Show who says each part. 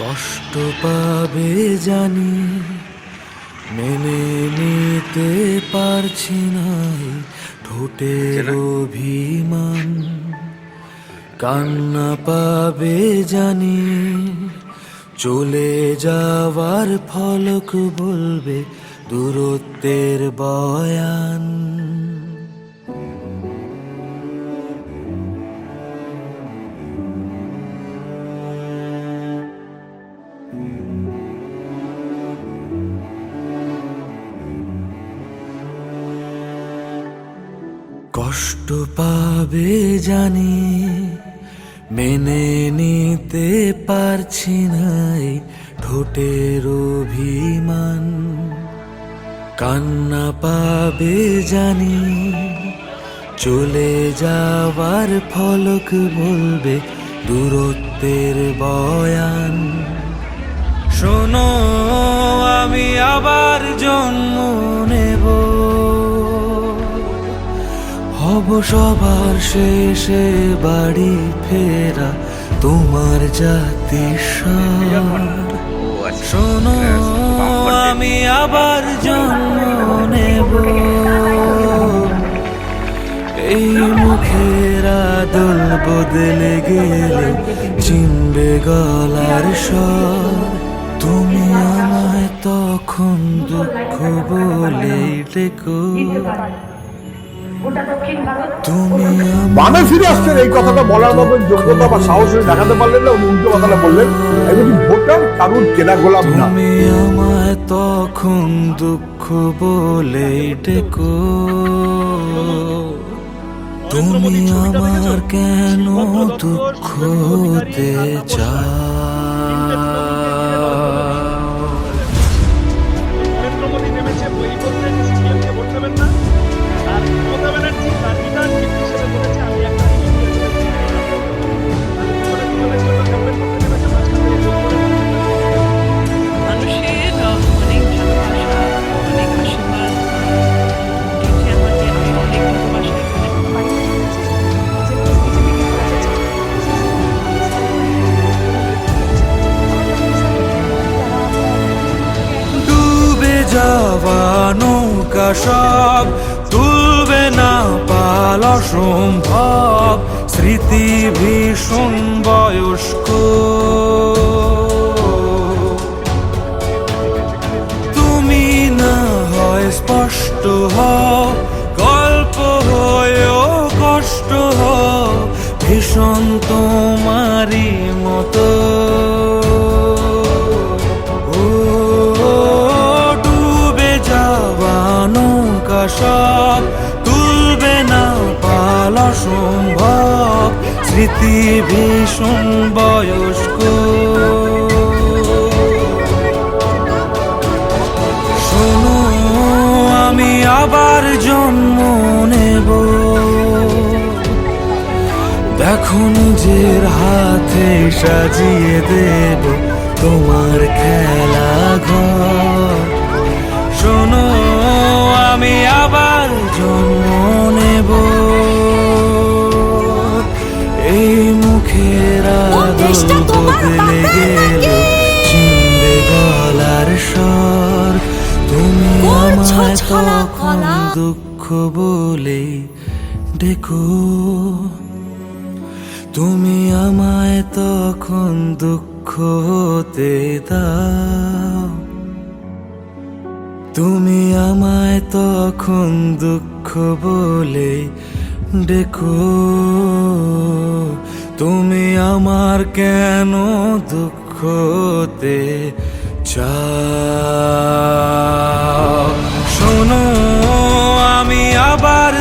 Speaker 1: কষ্ট পাবে জানি মেনে নিতে পারছি না ঠোঁটের অভিমান। কান্না পাবে জানি চলে যাওয়ার ফলক বলবে দূরত্বের বয়ান। কষ্ট পাবে জানি, মেনে নিতে পারছি না এই ঠোঁটের অভিমান। কান্না পাবে জানি, চলে যাওয়ার ফলক বলবে দূরত্বের বয়ান। শোনো, আমি আবার জন্ম সবার শেষে বাড়ি ফেরা তোমার জাতি শোনো, আমি আবার জন্ম নেব। এই মুখের আদল বদলে গেলে চিনবে গলার স্বর। তুমি আমায় তখন দুঃখ বলে ডেকো। তুমি
Speaker 2: বামে ফিরে আসছেন এই কথাটা বলার মতো যোগ্যতা বা সাহস দেখাতে পারলেন না উনি উল্টো কথাটা বললেন একজন ভোটার কারুর কেনা গোলাম না
Speaker 1: তুমি আমায় তখন দুঃখ বলে ডেকো তুমি আমার কেন দুঃখ হতে চাও যাওয়া নৌকা সব তুলবে না পাল অসম্ভব স্মৃতি ভীষণ বয়স্ক। তুমি না হয় স্পষ্ট হও, গল্প হয়েও কষ্ট হও, ভীষণ তোমারই মতো। পাল সম্ভব স্মৃতি ভীষণ বয়স্ক। শোনো, আমি আবার জন্ম নেব। দেখো নিজের হাতে সাজিয়ে দেব তোমার খেলা ঘর। শোনো দুঃখ বলে ডেকো তুমি আমায় তখন দুঃখ হতে দাও। তুমি আমায় তখন দুঃখ বলে ডেকো তুমি আমার কেন দুঃখ হতে চাও? শোনো আবার